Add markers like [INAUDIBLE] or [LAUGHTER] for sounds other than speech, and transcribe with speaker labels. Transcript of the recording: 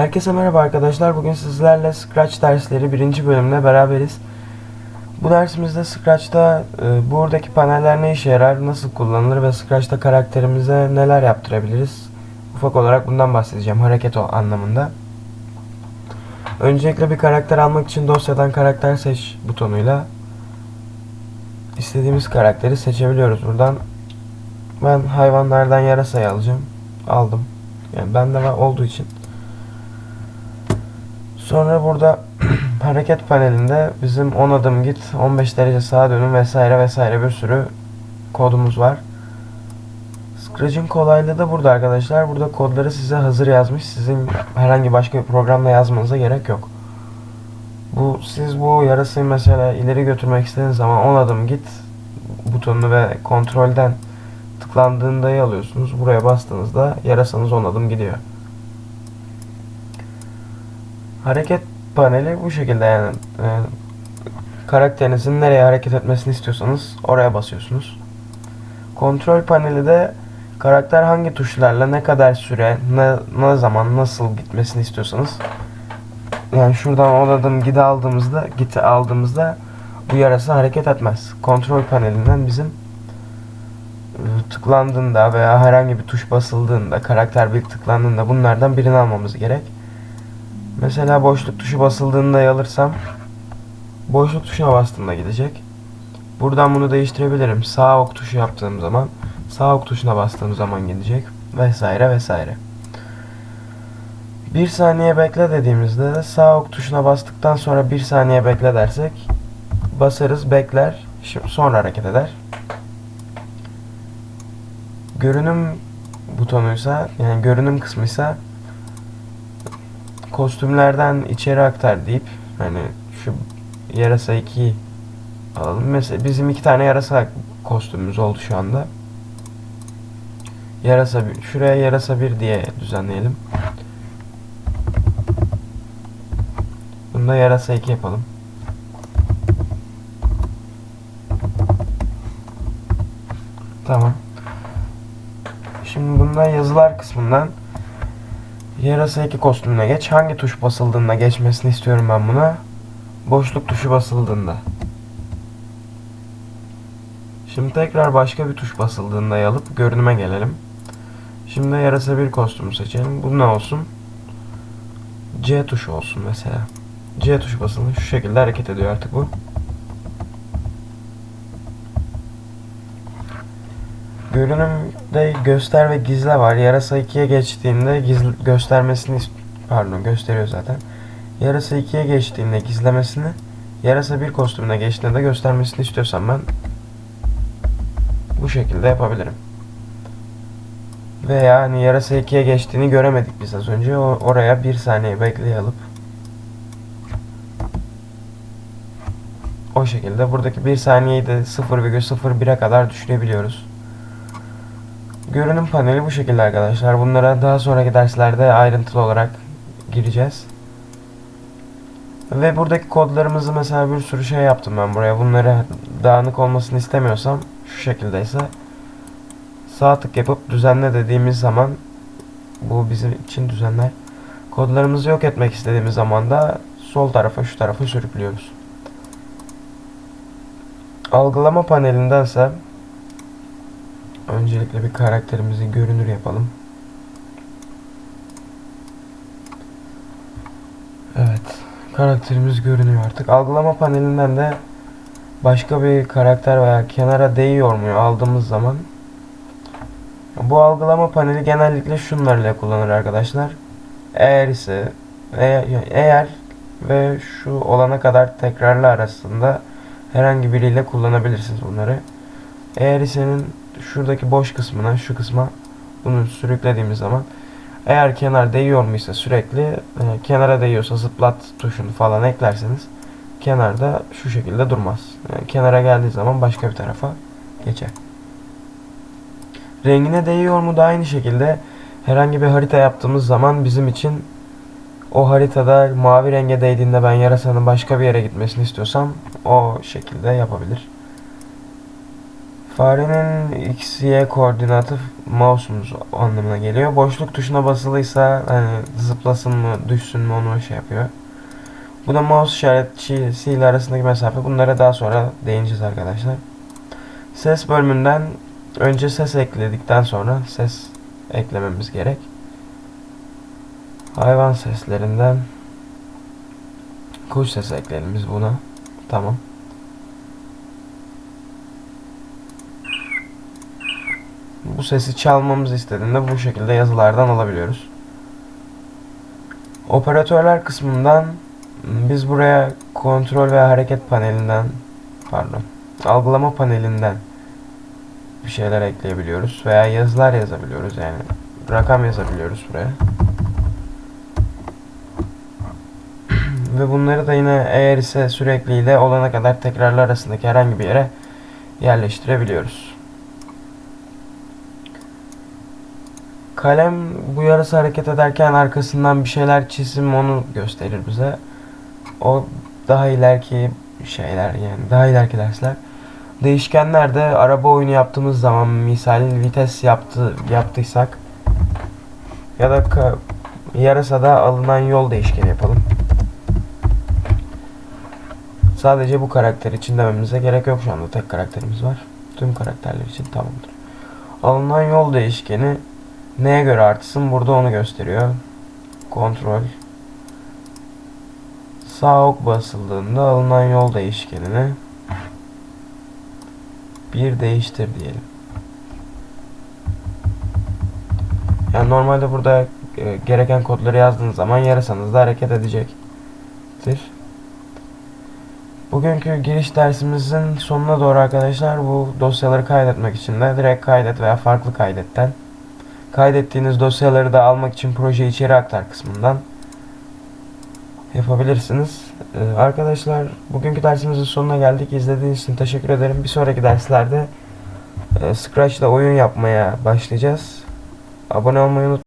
Speaker 1: Herkese merhaba arkadaşlar. Bugün sizlerle Scratch dersleri birinci bölümde beraberiz. Bu dersimizde Scratch'ta e, buradaki paneller ne işe yarar, nasıl kullanılır ve Scratch'ta karakterimize neler yaptırabiliriz? Ufak olarak bundan bahsedeceğim hareket o anlamında. Öncelikle bir karakter almak için dosyadan karakter seç butonuyla istediğimiz karakteri seçebiliyoruz buradan. Ben hayvanlardan yarasayı alacağım. Aldım. Yani bende var olduğu için. Sonra burada [CLEARS THROAT] hareket panelinde bizim 10 adım git, 15 derece sağa dönün vesaire vesaire bir sürü kodumuz var. Scratch'in kolaylığı da burada arkadaşlar. Burada kodları size hazır yazmış. Sizin herhangi başka bir programla yazmanıza gerek yok. Bu siz bu yarasayı mesela ileri götürmek istediğiniz zaman 10 adım git butonunu ve kontrolden tıklandığında alıyorsunuz. Buraya bastığınızda yarasanız 10 adım gidiyor. Hareket paneli bu şekilde yani e, karakterinizin nereye hareket etmesini istiyorsanız oraya basıyorsunuz. Kontrol paneli de karakter hangi tuşlarla ne kadar süre, ne, ne zaman, nasıl gitmesini istiyorsanız yani şuradan on adım gidi aldığımızda, giti aldığımızda bu yarasa hareket etmez. Kontrol panelinden bizim e, tıklandığında veya herhangi bir tuş basıldığında, karakter bir tıklandığında bunlardan birini almamız gerek. Mesela boşluk tuşu basıldığında alırsam boşluk tuşuna bastığımda gidecek. Buradan bunu değiştirebilirim. Sağ ok tuşu yaptığım zaman sağ ok tuşuna bastığım zaman gidecek vesaire vesaire. Bir saniye bekle dediğimizde de sağ ok tuşuna bastıktan sonra bir saniye bekle dersek basarız bekler şimdi sonra hareket eder. Görünüm butonuysa yani görünüm kısmıysa kostümlerden içeri aktar deyip hani şu yarasa 2'yi alalım. Mesela bizim iki tane yarasa kostümümüz oldu şu anda. Yarasa bir, şuraya yarasa bir diye düzenleyelim. Bunu da yarasa 2 yapalım. Tamam. Şimdi bunda yazılar kısmından Yarasa 2 kostümüne geç. Hangi tuş basıldığında geçmesini istiyorum ben buna. Boşluk tuşu basıldığında. Şimdi tekrar başka bir tuş basıldığında alıp görünüme gelelim. Şimdi yarasa bir kostümü seçelim. Bu ne olsun? C tuşu olsun mesela. C tuşu basılı. Şu şekilde hareket ediyor artık bu. Görünümde göster ve gizle var. Yarasa 2'ye geçtiğinde gizli göstermesini pardon gösteriyor zaten. Yarasa 2'ye geçtiğinde gizlemesini, yarasa 1 kostümüne geçtiğinde de göstermesini istiyorsam ben bu şekilde yapabilirim. Veya hani yarasa 2'ye geçtiğini göremedik biz az önce. O, oraya bir saniye bekleyelim. O şekilde buradaki bir saniyeyi de 0,01'e kadar düşürebiliyoruz. Görünüm paneli bu şekilde arkadaşlar. Bunlara daha sonraki derslerde ayrıntılı olarak gireceğiz. Ve buradaki kodlarımızı mesela bir sürü şey yaptım ben buraya. Bunları dağınık olmasını istemiyorsam şu şekilde ise sağ tık yapıp düzenle dediğimiz zaman bu bizim için düzenler. Kodlarımızı yok etmek istediğimiz zaman da sol tarafa şu tarafa sürüklüyoruz. Algılama panelindense Öncelikle bir karakterimizi görünür yapalım. Evet. Karakterimiz görünüyor artık. Algılama panelinden de başka bir karakter veya kenara değiyor mu aldığımız zaman bu algılama paneli genellikle şunlarla kullanır arkadaşlar. Eğer ise eğer, eğer ve şu olana kadar tekrarlı arasında herhangi biriyle kullanabilirsiniz bunları. Eğer senin şuradaki boş kısmına şu kısma bunu sürüklediğimiz zaman eğer kenar değiyor muysa sürekli e, kenara değiyorsa zıplat tuşunu falan eklerseniz kenarda şu şekilde durmaz. Yani kenara geldiği zaman başka bir tarafa geçer. Rengine değiyor mu da aynı şekilde herhangi bir harita yaptığımız zaman bizim için o haritada mavi renge değdiğinde ben yarasanın başka bir yere gitmesini istiyorsam o şekilde yapabilir. Farenin x, y koordinatı mouse'umuz anlamına geliyor. Boşluk tuşuna basılıysa hani zıplasın mı düşsün mü onu şey yapıyor. Bu da mouse işaretçisiyle arasındaki mesafe. Bunlara daha sonra değineceğiz arkadaşlar. Ses bölümünden önce ses ekledikten sonra ses eklememiz gerek. Hayvan seslerinden kuş sesi ekleyelim biz buna. Tamam. Bu sesi çalmamızı istediğinde bu şekilde yazılardan alabiliyoruz. Operatörler kısmından biz buraya kontrol ve hareket panelinden pardon algılama panelinden bir şeyler ekleyebiliyoruz veya yazılar yazabiliyoruz yani rakam yazabiliyoruz buraya. [CLEARS THROAT] Ve bunları da yine eğer ise sürekliyle olana kadar tekrarlar arasındaki herhangi bir yere yerleştirebiliyoruz. Kalem bu yarısı hareket ederken arkasından bir şeyler çizim onu gösterir bize. O daha ileriki şeyler yani daha ileriki dersler. Değişkenlerde araba oyunu yaptığımız zaman misal vites yaptı yaptıysak ya da yarısada alınan yol değişkeni yapalım. Sadece bu karakter için dememize gerek yok şu anda tek karakterimiz var. Tüm karakterler için tamamdır. Alınan yol değişkeni neye göre artsın burada onu gösteriyor. Kontrol. Sağ ok basıldığında alınan yol değişkenini bir değiştir diyelim. Yani normalde burada e, gereken kodları yazdığınız zaman yarısanız da hareket edecektir. Bugünkü giriş dersimizin sonuna doğru arkadaşlar bu dosyaları kaydetmek için de direkt kaydet veya farklı kaydetten kaydettiğiniz dosyaları da almak için proje içeri aktar kısmından yapabilirsiniz. Ee, arkadaşlar bugünkü dersimizin sonuna geldik. İzlediğiniz için teşekkür ederim. Bir sonraki derslerde e, Scratch ile oyun yapmaya başlayacağız. Abone olmayı unutmayın.